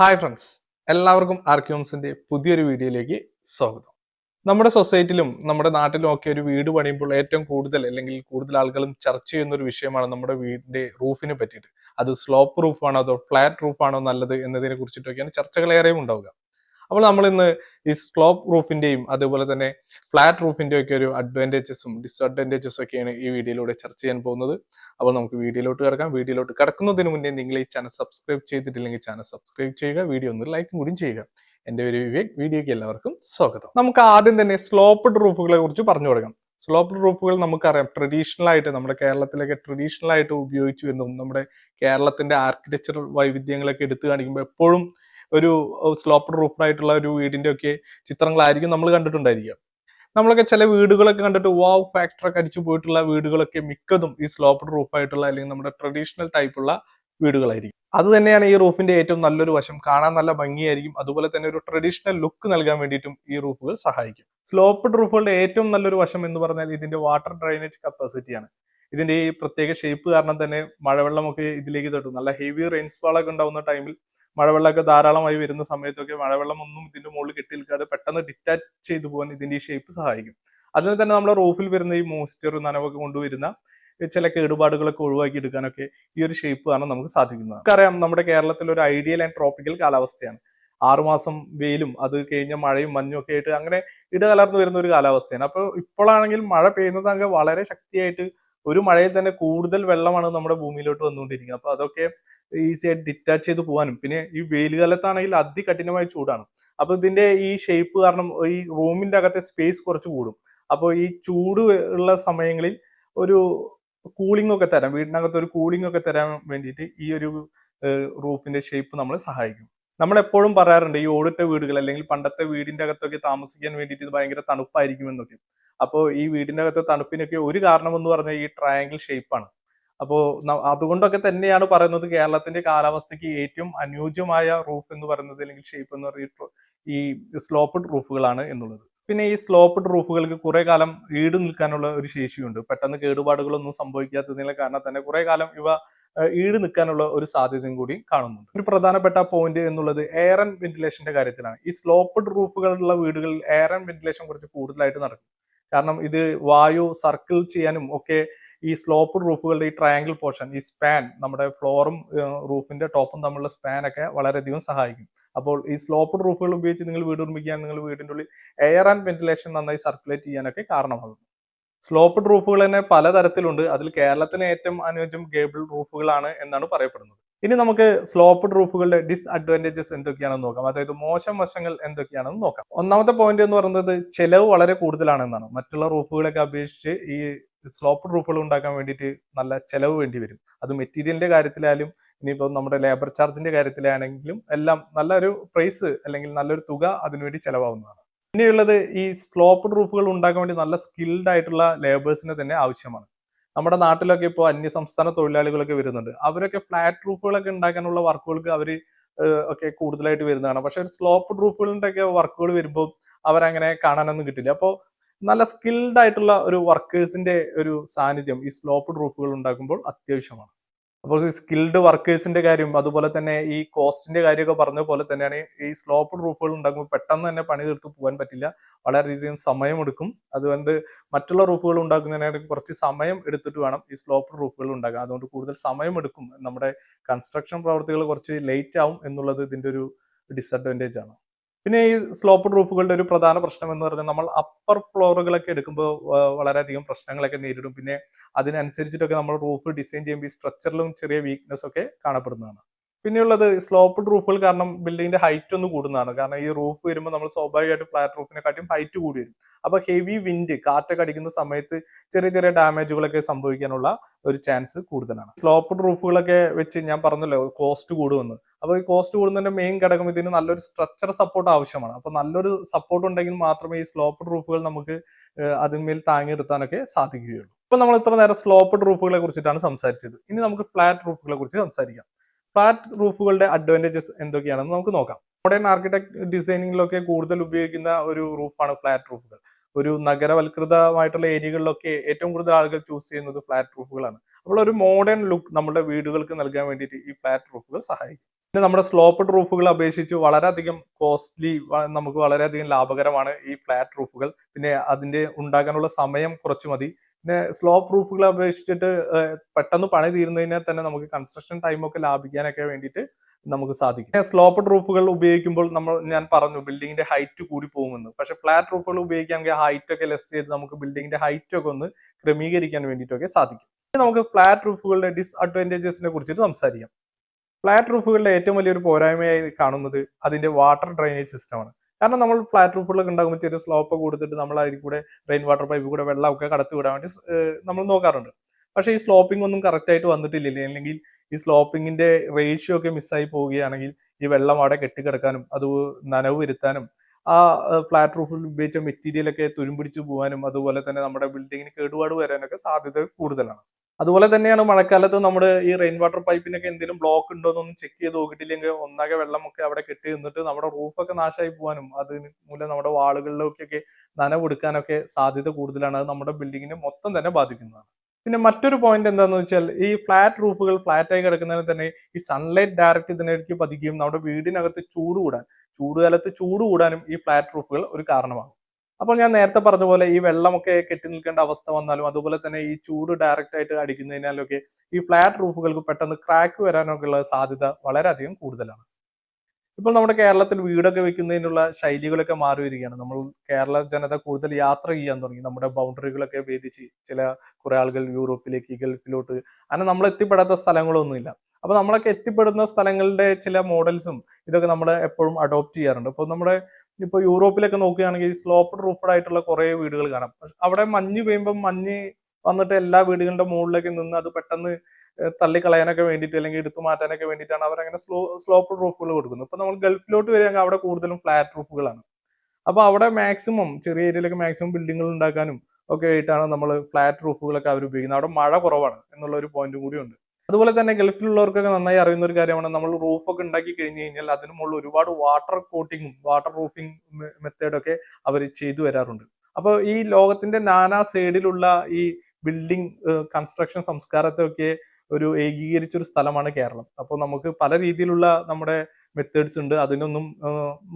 Hi friends എല്ലാവർക്കും ആർക്യൂംസിന്റെ പുതിയൊരു വീഡിയോയിലേക്ക് സ്വാഗതം. നമ്മുടെ സൊസൈറ്റിയിലും നമ്മുടെ നാട്ടിലും ഒക്കെ ഒരു വീട് പണിയുമ്പോൾ ഏറ്റവും കൂടുതൽ അല്ലെങ്കിൽ കൂടുതൽ ആളുകളും ചർച്ച ചെയ്യുന്ന ഒരു വിഷയമാണ് നമ്മുടെ വീടിന്റെ റൂഫിനെ പറ്റിയിട്ട്. അത് സ്ലോപ്പ് റൂഫാണോ അതോ ഫ്ലാറ്റ് റൂഫാണോ നല്ലത് എന്നതിനെ കുറിച്ചിട്ടൊക്കെയാണ് ചർച്ചകൾ ഏറെയും ഉണ്ടാവുക. അപ്പോൾ നമ്മൾ ഇന്ന് ഈ സ്ലോപ്പ് റൂഫിന്റെയും അതുപോലെ തന്നെ ഫ്ലാറ്റ് റൂഫിന്റെയും ഒക്കെ ഒരു അഡ്വാന്റേജസും ഡിസ്അഡ്വാന്റേജസും ഒക്കെയാണ് ഈ വീഡിയോയിലൂടെ ചർച്ച ചെയ്യാൻ പോകുന്നത്. അപ്പോൾ നമുക്ക് വീഡിയോയിലോട്ട് കിടക്കാം. വീഡിയോയിലോട്ട് കിടക്കുന്നതിന് മുന്നേ നിങ്ങൾ ഈ ചാനൽ സബ്സ്ക്രൈബ് ചെയ്തിട്ടില്ലെങ്കിൽ ചാനൽ സബ്സ്ക്രൈബ് ചെയ്യുക. വീഡിയോ ഒന്ന് ലൈക്കും കൂടിയും ചെയ്യുക. എന്റെ ഒരു വിവേക്. വീഡിയോക്ക് എല്ലാവർക്കും സ്വാഗതം. നമുക്ക് ആദ്യം തന്നെ സ്ലോപ്പ്ഡ് റൂഫുകളെ കുറിച്ച് പറഞ്ഞു കൊടുക്കാം സ്ലോപ്പ്ഡ് റൂഫുകൾ നമുക്കറിയാം. ട്രഡീഷണൽ ആയിട്ട് നമ്മുടെ കേരളത്തിലൊക്കെ ട്രഡീഷണൽ ആയിട്ട് ഉപയോഗിച്ചു എന്നും നമ്മുടെ കേരളത്തിന്റെ ആർക്കിടെക്ചറൽ വൈവിധ്യങ്ങളൊക്കെ എടുത്തു കാണിക്കുമ്പോൾ എപ്പോഴും ഒരു സ്ലോപ്ഡ് റൂഫായിട്ടുള്ള ഒരു വീടിന്റെ ഒക്കെ ചിത്രങ്ങളായിരിക്കും നമ്മൾ കണ്ടിട്ടുണ്ടായിരിക്കുക. നമ്മളൊക്കെ ചില വീടുകളൊക്കെ കണ്ടിട്ട് വാവ് ഫാക്ടറൊക്കെ അടിച്ചു പോയിട്ടുള്ള വീടുകളൊക്കെ മിക്കതും ഈ സ്ലോപ്ഡ് റൂഫായിട്ടുള്ള അല്ലെങ്കിൽ നമ്മുടെ ട്രഡീഷണൽ ടൈപ്പുള്ള വീടുകളായിരിക്കും. അത് തന്നെയാണ് ഈ റൂഫിന്റെ ഏറ്റവും നല്ലൊരു വശം. കാണാൻ നല്ല ഭംഗിയായിരിക്കും. അതുപോലെ തന്നെ ഒരു ട്രഡീഷണൽ ലുക്ക് നൽകാൻ വേണ്ടിയിട്ടും ഈ റൂഫുകൾ സഹായിക്കും. സ്ലോപ്ഡ് റൂഫുകളുടെ ഏറ്റവും നല്ലൊരു വശം എന്ന് പറഞ്ഞാൽ ഇതിന്റെ വാട്ടർ ഡ്രൈനേജ് കപ്പാസിറ്റിയാണ് ഇതിന്റെ ഈ പ്രത്യേക ഷേപ്പ് കാരണം തന്നെ മഴവെള്ളമൊക്കെ ഇതിലേക്ക് തട്ടും. നല്ല ഹെവി റെയിൻസ്ഫാൾ ഒക്കെ ഉണ്ടാവുന്ന ടൈമിൽ മഴവെള്ളമൊക്കെ ധാരാളമായി വരുന്ന സമയത്തൊക്കെ മഴവെള്ളം ഒന്നും ഇതിന്റെ മുകളിൽ കെട്ടി നിൽക്കാതെ പെട്ടെന്ന് ഡിറ്റാച്ച് ചെയ്തു പോകാൻ ഇതിന്റെ ഈ ഷേപ്പ് സഹായിക്കും. അതിന് തന്നെ നമ്മുടെ റൂഫിൽ വരുന്ന ഈ മോയ്സ്ചർ നനവൊക്കെ കൊണ്ടുവരുന്ന ചില കേടുപാടുകളൊക്കെ ഒഴിവാക്കി എടുക്കാനൊക്കെ ഈ ഒരു ഷേപ്പ് ആണ് നമുക്ക് സാധിക്കുന്നത്. നമുക്കറിയാം നമ്മുടെ കേരളത്തിൽ ഒരു ഐഡിയൽ ആൻഡ് ട്രോപ്പിക്കൽ കാലാവസ്ഥയാണ്. ആറുമാസം വെയിലും അത് കഴിഞ്ഞ മഴയും മഞ്ഞും ഒക്കെ ആയിട്ട് അങ്ങനെ ഇടകലർന്നു വരുന്ന ഒരു കാലാവസ്ഥയാണ്. അപ്പോൾ ഇപ്പോഴാണെങ്കിൽ മഴ പെയ്യുന്നത് അങ്ങ് വളരെ ശക്തിയായിട്ട് ഒരു മഴയിൽ തന്നെ കൂടുതൽ വെള്ളമാണ് നമ്മുടെ ഭൂമിയിലോട്ട് വന്നുകൊണ്ടിരിക്കുന്നത്. അപ്പൊ അതൊക്കെ ഈസി ആയിട്ട് ഡിറ്റാച്ച് ചെയ്ത് പോകാനും. പിന്നെ ഈ വെയിൽ കാലത്താണെങ്കിൽ അതികഠിനമായ ചൂടാണ്. അപ്പൊ ഇതിന്റെ ഈ ഷേപ്പ് കാരണം ഈ റൂമിന്റെ അകത്തെ സ്പേസ് കുറച്ച് കൂടും. അപ്പോൾ ഈ ചൂട് ഉള്ള സമയങ്ങളിൽ ഒരു കൂളിംഗ് ഒക്കെ തരാം. വീടിനകത്ത് ഒരു കൂളിംഗ് ഒക്കെ തരാൻ വേണ്ടിയിട്ട് ഈ ഒരു റൂഫിന്റെ ഷേപ്പ് നമ്മളെ സഹായിക്കും. നമ്മൾ എപ്പോഴും പറയാറുണ്ട് ഈ ഓടിട്ട വീടുകൾ അല്ലെങ്കിൽ പണ്ടത്തെ വീടിന്റെ അകത്തൊക്കെ താമസിക്കാൻ വേണ്ടിയിട്ട് ഇത് ഭയങ്കര തണുപ്പായിരിക്കും എന്നൊക്കെ അപ്പോൾ ഈ വീടിന്റെ അകത്തെ തണുപ്പിനൊക്കെ ഒരു കാരണം എന്ന് പറഞ്ഞാൽ ഈ ട്രയാങ്കിൾ ഷേപ്പാണ് അപ്പോൾ അതുകൊണ്ടൊക്കെ തന്നെയാണ് പറയുന്നത് കേരളത്തിന്റെ കാലാവസ്ഥയ്ക്ക് ഏറ്റവും അനുയോജ്യമായ റൂഫ് എന്ന് പറയുന്നത് അല്ലെങ്കിൽ ഷേപ്പ് എന്ന് പറയുന്നത് ഈ സ്ലോപ്ഡ് റൂഫുകളാണ് എന്നുള്ളത്. പിന്നെ ഈ സ്ലോപ്ഡ് റൂഫുകൾക്ക് കുറേ കാലം ഈട് നിൽക്കാനുള്ള ഒരു ശേഷിയുണ്ട്. പെട്ടെന്ന് കേടുപാടുകളൊന്നും സംഭവിക്കാത്തതിനുള്ള കാരണം തന്നെ കുറേ കാലം ഇവ ഈട് നിൽക്കാനുള്ള ഒരു സാധ്യതയും കൂടി കാണുന്നുണ്ട്. ഒരു പ്രധാനപ്പെട്ട പോയിന്റ് എന്നുള്ളത് എയർ ആൻഡ് വെന്റിലേഷന്റെ കാര്യത്തിലാണ്. ഈ സ്ലോപ്പഡ് റൂഫുകളുള്ള വീടുകളിൽ എയർ ആൻഡ് വെന്റിലേഷൻ കുറച്ച് കൂടുതലായിട്ട് നടക്കും. കാരണം ഇത് വായു സർക്കിൾ ചെയ്യാനും ഒക്കെ ഈ സ്ലോപ്പ് റൂഫുകളുടെ ഈ ട്രയാങ്കിൾ പോർഷൻ ഈ സ്പാൻ നമ്മുടെ ഫ്ലോറും റൂഫിന്റെ ടോപ്പും തമ്മിലുള്ള സ്പാൻ ഒക്കെ വളരെയധികം സഹായിക്കും. അപ്പോൾ ഈ സ്ലോപ്പ് റൂഫുകൾ ഉപയോഗിച്ച് നിങ്ങൾ വീട് നിർമ്മിക്കാൻ നിങ്ങൾ വീടിന്റെ ഉള്ളിൽ എയർ ആൻഡ് വെന്റിലേഷൻ നന്നായി സർക്കുലേറ്റ് ചെയ്യാനൊക്കെ കാരണമാകും സ്ലോപ്ഡ് റൂഫുകൾ തന്നെ പലതരത്തിലുണ്ട്. അതിൽ കേരളത്തിന് ഏറ്റവും അനുയോജ്യം ഗേബിൾ റൂഫുകളാണ് എന്നാണ് പറയപ്പെടുന്നത്. ഇനി നമുക്ക് സ്ലോപ്ഡ് റൂഫുകളുടെ ഡിസ്അഡ്വാന്റേജസ് എന്തൊക്കെയാണെന്ന് നോക്കാം. അതായത് മോശം വശങ്ങൾ എന്തൊക്കെയാണെന്ന് നോക്കാം. ഒന്നാമത്തെ പോയിന്റ് എന്ന് പറയുന്നത് ചെലവ് വളരെ കൂടുതലാണെന്നാണ്. മറ്റുള്ള റൂഫുകളൊക്കെ അപേക്ഷിച്ച് ഈ സ്ലോപ്ഡ് റൂഫുകൾ ഉണ്ടാക്കാൻ വേണ്ടിയിട്ട് നല്ല ചെലവ് വേണ്ടി വരും. അത് മെറ്റീരിയലിന്റെ കാര്യത്തിലായാലും ഇനിയിപ്പോൾ നമ്മുടെ ലേബർ ചാർജിന്റെ കാര്യത്തിലാണെങ്കിലും എല്ലാം നല്ലൊരു പ്രൈസ് അല്ലെങ്കിൽ നല്ലൊരു തുക അതിനുവേണ്ടി ചെലവാകുന്നതാണ്. പിന്നെയുള്ളത് ഈ സ്ലോപ്പ് റൂഫുകൾ ഉണ്ടാക്കാൻ വേണ്ടി നല്ല സ്കിൽഡ് ആയിട്ടുള്ള ലേബേഴ്സിനെ തന്നെ ആവശ്യമാണ്. നമ്മുടെ നാട്ടിലൊക്കെ ഇപ്പോൾ അന്യ സംസ്ഥാന തൊഴിലാളികളൊക്കെ വരുന്നുണ്ട്. അവരൊക്കെ ഫ്ലാറ്റ് റൂഫുകളൊക്കെ ഉണ്ടാക്കാനുള്ള വർക്കുകൾക്ക് അവർ ഒക്കെ കൂടുതലായിട്ട് വരുന്നതാണ്. പക്ഷെ ഒരു സ്ലോപ്പ് റൂഫുകളുടെ ഒക്കെ വർക്കുകൾ വരുമ്പോൾ അവരങ്ങനെ കാണാനൊന്നും കിട്ടില്ല. അപ്പോൾ നല്ല സ്കിൽഡ് ആയിട്ടുള്ള ഒരു വർക്കേഴ്സിന്റെ ഒരു സാന്നിധ്യം ഈ സ്ലോപ്പ് റൂഫുകൾ ഉണ്ടാക്കുമ്പോൾ അത്യാവശ്യമാണ്. അപ്പോൾ ഈ സ്കിൽഡ് വർക്കേഴ്സിന്റെ കാര്യം അതുപോലെ തന്നെ ഈ കോസ്റ്റിന്റെ കാര്യമൊക്കെ പറഞ്ഞ പോലെ തന്നെയാണ് ഈ സ്ലോപ്പ് റൂഫുകൾ ഉണ്ടാക്കുമ്പോൾ പെട്ടെന്ന് തന്നെ പണി തീർത്ത് പോകാൻ പറ്റില്ല. വളരെയധികം സമയമെടുക്കും അതുകൊണ്ട് മറ്റുള്ള റൂഫുകൾ ഉണ്ടാക്കുന്നതിനായിട്ട് കുറച്ച് സമയം എടുത്തിട്ട് വേണം ഈ സ്ലോപ്പ് റൂഫുകൾ ഉണ്ടാക്കാൻ. അതുകൊണ്ട് കൂടുതൽ സമയം എടുക്കും. നമ്മുടെ കൺസ്ട്രക്ഷൻ പ്രവർത്തികൾ കുറച്ച് ലേറ്റ് ആവും എന്നുള്ളത് ഇതിന്റെ ഒരു ഡിസഡ്വാന്റേജ് ആണ്. പിന്നെ ഈ സ്ലോപ്പ് റൂഫുകളുടെ ഒരു പ്രധാന പ്രശ്നം എന്ന് പറഞ്ഞാൽ നമ്മൾ അപ്പർ ഫ്ലോറുകളൊക്കെ എടുക്കുമ്പോൾ വളരെയധികം പ്രശ്നങ്ങളൊക്കെ നേരിടും. പിന്നെ അതിനനുസരിച്ചിട്ടൊക്കെ നമ്മൾ റൂഫ് ഡിസൈൻ ചെയ്യുമ്പോൾ ഈ സ്ട്രക്ചറിലും ചെറിയ വീക്ക്നെസ് ഒക്കെ കാണപ്പെടുന്നതാണ്. പിന്നെയുള്ളത് സ്ലോപ്ഡ് റൂഫുകൾ കാരണം ബിൽഡിങ്ങിന്റെ ഹൈറ്റ് ഒന്ന് കൂടുന്നതാണ്. കാരണം ഈ റൂഫ് വരുമ്പോൾ നമ്മൾ സ്വാഭാവികമായിട്ട് ഫ്ലാറ്റ് റൂഫിനെക്കാട്ടിയും ഹൈറ്റ് കൂടി വരും അപ്പൊ ഹെവി വിൻഡ് കാറ്റൊക്കെ അടിക്കുന്ന സമയത്ത് ചെറിയ ചെറിയ ഡാമേജുകളൊക്കെ സംഭവിക്കാനുള്ള ഒരു ചാൻസ് കൂടുതലാണ്. സ്ലോപ്ഡ് റൂഫുകളൊക്കെ വെച്ച് ഞാൻ പറഞ്ഞല്ലോ കോസ്റ്റ് കൂടുമെന്ന്. അപ്പൊ ഈ കോസ്റ്റ് കൂടുന്നതിന്റെ മെയിൻ ഘടകം ഇതിന് നല്ലൊരു സ്ട്രക്ചർ സപ്പോർട്ട് ആവശ്യമാണ്. അപ്പൊ നല്ലൊരു സപ്പോർട്ട് ഉണ്ടെങ്കിൽ മാത്രമേ ഈ സ്ലോപ്ഡ് റൂഫുകൾ നമുക്ക് അതിന്മേൽ താങ്ങി നിർത്താനൊക്കെ സാധിക്കുകയുള്ളൂ. ഇപ്പൊ നമ്മൾ ഇത്ര നേരം സ്ലോപ്ഡ് റൂഫുകളെ കുറിച്ചിട്ടാണ് സംസാരിച്ചത്. ഇനി നമുക്ക് ഫ്ലാറ്റ് റൂഫുകളെ കുറിച്ച് സംസാരിക്കാം. ഫ്ലാറ്റ് റൂഫുകളുടെ അഡ്വാന്റേജസ് എന്തൊക്കെയാണെന്ന് നമുക്ക് നോക്കാം. മോഡേൺ ആർക്കിടെക്ട് ഡിസൈനിങ്ങിലൊക്കെ കൂടുതൽ ഉപയോഗിക്കുന്ന ഒരു റൂഫാണ് ഫ്ലാറ്റ് റൂഫുകൾ ഒരു നഗരവൽകൃതമായിട്ടുള്ള ഏരിയകളിലൊക്കെ ഏറ്റവും കൂടുതൽ ആളുകൾ ചൂസ് ചെയ്യുന്നത് ഫ്ലാറ്റ് റൂഫുകളാണ് അപ്പോൾ ഒരു മോഡേൺ ലുക്ക് നമ്മുടെ വീടുകൾക്ക് നൽകാൻ വേണ്ടിയിട്ട് ഈ ഫ്ലാറ്റ് റൂഫുകൾ സഹായിക്കും. പിന്നെ നമ്മുടെ സ്ലോപ്പഡ് റൂഫുകൾ അപേക്ഷിച്ച് വളരെയധികം കോസ്റ്റ്ലി നമുക്ക് വളരെയധികം ലാഭകരമാണ് ഈ ഫ്ലാറ്റ് റൂഫുകൾ പിന്നെ അതിന്റെ ഉണ്ടാകാനുള്ള സമയം കുറച്ച് മതി. പിന്നെ സ്ലോ റൂഫുകൾ അപേക്ഷിച്ചിട്ട് പെട്ടെന്ന് പണി തീരുന്നതിനാൽ തന്നെ നമുക്ക് കൺസ്ട്രക്ഷൻ ടൈം ഒക്കെ ലാഭിക്കാനൊക്കെ വേണ്ടിയിട്ട് നമുക്ക് സാധിക്കും. സ്ലോപ്പ് റൂഫുകൾ ഉപയോഗിക്കുമ്പോൾ നമ്മൾ ഞാൻ പറഞ്ഞു ബിൽഡിങ്ങിന്റെ ഹൈറ്റ് കൂടി പോകുമെന്ന്. പക്ഷെ ഫ്ലാറ്റ് റൂഫുകൾ ഉപയോഗിക്കാമെങ്കിൽ ഹൈറ്റ് ഒക്കെ ലെസ് ചെയ്ത് നമുക്ക് ബിൽഡിങ്ങിന്റെ ഹൈറ്റ് ഒക്കെ ഒന്ന് ക്രമീകരിക്കാൻ വേണ്ടിയിട്ടൊക്കെ സാധിക്കും. നമുക്ക് ഫ്ലാറ്റ് റൂഫുകളുടെ ഡിസ്അഡ്വാന്റേജസിനെ കുറിച്ചിട്ട് സംസാരിക്കാം. ഫ്ലാറ്റ് റൂഫുകളുടെ ഏറ്റവും വലിയൊരു പോരായ്മയായി കാണുന്നത് അതിന്റെ വാട്ടർ ഡ്രൈനേജ് സിസ്റ്റമാണ് കാരണം നമ്മൾ ഫ്ലാറ്റ് റൂഫുകളൊക്കെ ഉണ്ടാകുമ്പോൾ ചെറിയ സ്ലോപ്പ് കൊടുത്തിട്ട് നമ്മൾ അതിൽ കൂടെ റെയിൻ വാട്ടർ പൈപ്പ് കൂടെ വെള്ളമൊക്കെ കടത്തി വിടാൻ വേണ്ടി നമ്മൾ നോക്കാറുണ്ട്. പക്ഷേ ഈ സ്ലോപ്പിംഗ് ഒന്നും കറക്റ്റ് ആയിട്ട് വന്നിട്ടില്ല അല്ലെങ്കിൽ ഈ സ്ലോപ്പിങ്ങിന്റെ റേഷ്യോ ഒക്കെ മിസ്സായി പോവുകയാണെങ്കിൽ ഈ വെള്ളം അവിടെ കെട്ടിക്കിടക്കാനും അത് നനവ് വരുത്താനും ആ ഫ്ലാറ്റ് റൂഫിൽ ഉപയോഗിച്ച മെറ്റീരിയലൊക്കെ തുരുമ്പിടിച്ചു പോകാനും അതുപോലെ തന്നെ നമ്മുടെ ബിൽഡിങ്ങിന് കേടുപാട് വരാനൊക്കെ സാധ്യത കൂടുതലാണ്. അതുപോലെ തന്നെയാണ് മഴക്കാലത്ത് നമ്മുടെ ഈ റെയിൻ വാട്ടർ പൈപ്പിനൊക്കെ എന്തെങ്കിലും ബ്ലോക്ക് ഉണ്ടോ എന്നൊന്നും ചെക്ക് ചെയ്ത് നോക്കിയിട്ടില്ലെങ്കിൽ ഒന്നാകെ വെള്ളമൊക്കെ അവിടെ കെട്ടി നിന്നിട്ട് നമ്മുടെ റൂഫൊക്കെ നാശമായി പോകാനും അത് മൂലം നമ്മുടെ വാളുകളിലേക്കൊക്കെ നനവെടുക്കാനൊക്കെ സാധ്യത കൂടുതലാണ്. അത് നമ്മുടെ ബിൽഡിങ്ങിനെ മൊത്തം തന്നെ ബാധിക്കുന്നതാണ്. പിന്നെ മറ്റൊരു പോയിന്റ് എന്താന്ന് വെച്ചാൽ ഈ ഫ്ലാറ്റ് റൂഫുകൾ ഫ്ലാറ്റ് ആയി കിടക്കുന്നതിന് തന്നെ ഈ സൺലൈറ്റ് ഡയറക്റ്റ് ഇതിനേക്ക് പതിക്കുകയും നമ്മുടെ വീടിനകത്ത് ചൂട് കൂടാൻ ചൂടുകാലത്ത് ചൂട് കൂടാനും ഈ ഫ്ലാറ്റ് റൂഫുകൾ ഒരു കാരണമാകും. അപ്പോൾ ഞാൻ നേരത്തെ പറഞ്ഞ പോലെ ഈ വെള്ളമൊക്കെ കെട്ടി നിൽക്കേണ്ട അവസ്ഥ വന്നാലും അതുപോലെ തന്നെ ഈ ചൂട് ഡയറക്റ്റ് ആയിട്ട് അടിക്കുന്നതിനാലൊക്കെ ഈ ഫ്ലാറ്റ് റൂഫുകൾക്ക് പെട്ടെന്ന് ക്രാക്ക് വരാനൊക്കെ ഉള്ള സാധ്യത വളരെയധികം കൂടുതലാണ്. ഇപ്പോൾ നമ്മുടെ കേരളത്തിൽ വീടൊക്കെ വെക്കുന്നതിനുള്ള ശൈലികളൊക്കെ മാറി വരികയാണ് നമ്മൾ കേരള ജനത കൂടുതൽ യാത്ര ചെയ്യാൻ തുടങ്ങി. നമ്മുടെ ബൗണ്ടറികളൊക്കെ ഭേദിച്ച് ചില കുറെ ആളുകൾ യൂറോപ്പിലേക്ക് ഗൾഫിലോട്ട് അങ്ങനെ നമ്മൾ എത്തിപ്പെടാത്ത സ്ഥലങ്ങളൊന്നുമില്ല. അപ്പൊ നമ്മളൊക്കെ എത്തിപ്പെടുന്ന സ്ഥലങ്ങളുടെ ചില മോഡൽസും ഇതൊക്കെ നമ്മൾ എപ്പോഴും അഡോപ്റ്റ് ചെയ്യാറുണ്ട്. അപ്പോൾ നമ്മുടെ ഇപ്പൊ യൂറോപ്പിലൊക്കെ നോക്കുകയാണെങ്കിൽ സ്ലോപ്പ് റൂഫഡ് ആയിട്ടുള്ള കുറേ വീടുകൾ കാണാം. അവിടെ മഞ്ഞ് പെയ്യുമ്പോൾ മഞ്ഞ് വന്നിട്ട് എല്ലാ വീടുകളുടെ മുകളിലേക്ക് നിന്ന് അത് പെട്ടെന്ന് തള്ളിക്കളയാനൊക്കെ വേണ്ടിയിട്ട് അല്ലെങ്കിൽ എടുത്തു മാറ്റാനൊക്കെ വേണ്ടിയിട്ടാണ് അവർ അങ്ങനെ സ്ലോ സ്ലോപ്പ് റൂഫുകൾ കൊടുക്കുന്നത്. ഇപ്പം നമ്മൾ ഗൾഫിലോട്ട് വരികയാണെങ്കിൽ അവിടെ കൂടുതലും ഫ്ലാറ്റ് റൂഫുകളാണ് അപ്പോൾ അവിടെ മാക്സിമം ചെറിയ ഏരിയയിലൊക്കെ മാക്സിമം ബിൽഡിങ്ങുകൾ ഉണ്ടാക്കാനും ഒക്കെ ആയിട്ടാണ് നമ്മൾ ഫ്ലാറ്റ് റൂഫുകളൊക്കെ അവർ ഉപയോഗിക്കുന്നത് അവിടെ മഴ കുറവാണ് എന്നുള്ള ഒരു പോയിന്റും കൂടി ഉണ്ട്. അതുപോലെ തന്നെ ഗൾഫിലുള്ളവർക്കൊക്കെ നന്നായി അറിയുന്ന ഒരു കാര്യമാണ് നമ്മൾ റൂഫൊക്കെ ഉണ്ടാക്കി കഴിഞ്ഞു കഴിഞ്ഞാൽ അതിന് മുകളിൽ ഒരുപാട് വാട്ടർ കോട്ടിങ്ങും വാട്ടർ റൂഫിംഗ് മെത്തേഡൊക്കെ അവർ ചെയ്തു വരാറുണ്ട്. അപ്പോൾ ഈ ലോകത്തിന്റെ നാനാ സൈഡിലുള്ള ഈ ബിൽഡിംഗ് കൺസ്ട്രക്ഷൻ സംസ്കാരത്തെയൊക്കെ ഒരു ഏകീകരിച്ച ഒരു സ്ഥലമാണ് കേരളം. അപ്പോൾ നമുക്ക് പല രീതിയിലുള്ള നമ്മുടെ മെത്തേഡ്സ് ഉണ്ട് അതിനൊന്നും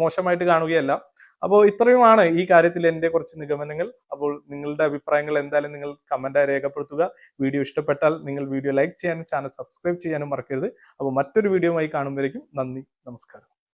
മോശമായിട്ട് കാണുകയല്ല. അപ്പോൾ ഇത്രയുമാണ് ഈ കാര്യത്തിൽ എന്റെ കുറച്ച് നിഗമനങ്ങൾ. അപ്പോൾ നിങ്ങളുടെ അഭിപ്രായങ്ങൾ എന്തായാലും നിങ്ങൾ കമന്റായി രേഖപ്പെടുത്തുക. വീഡിയോ ഇഷ്ടപ്പെട്ടാൽ നിങ്ങൾ വീഡിയോ ലൈക്ക് ചെയ്യാനും ചാനൽ സബ്സ്ക്രൈബ് ചെയ്യാനും മറക്കരുത്. അപ്പോൾ മറ്റൊരു വീഡിയോയുമായി കാണുമ്പോഴേക്കും നന്ദി നമസ്കാരം.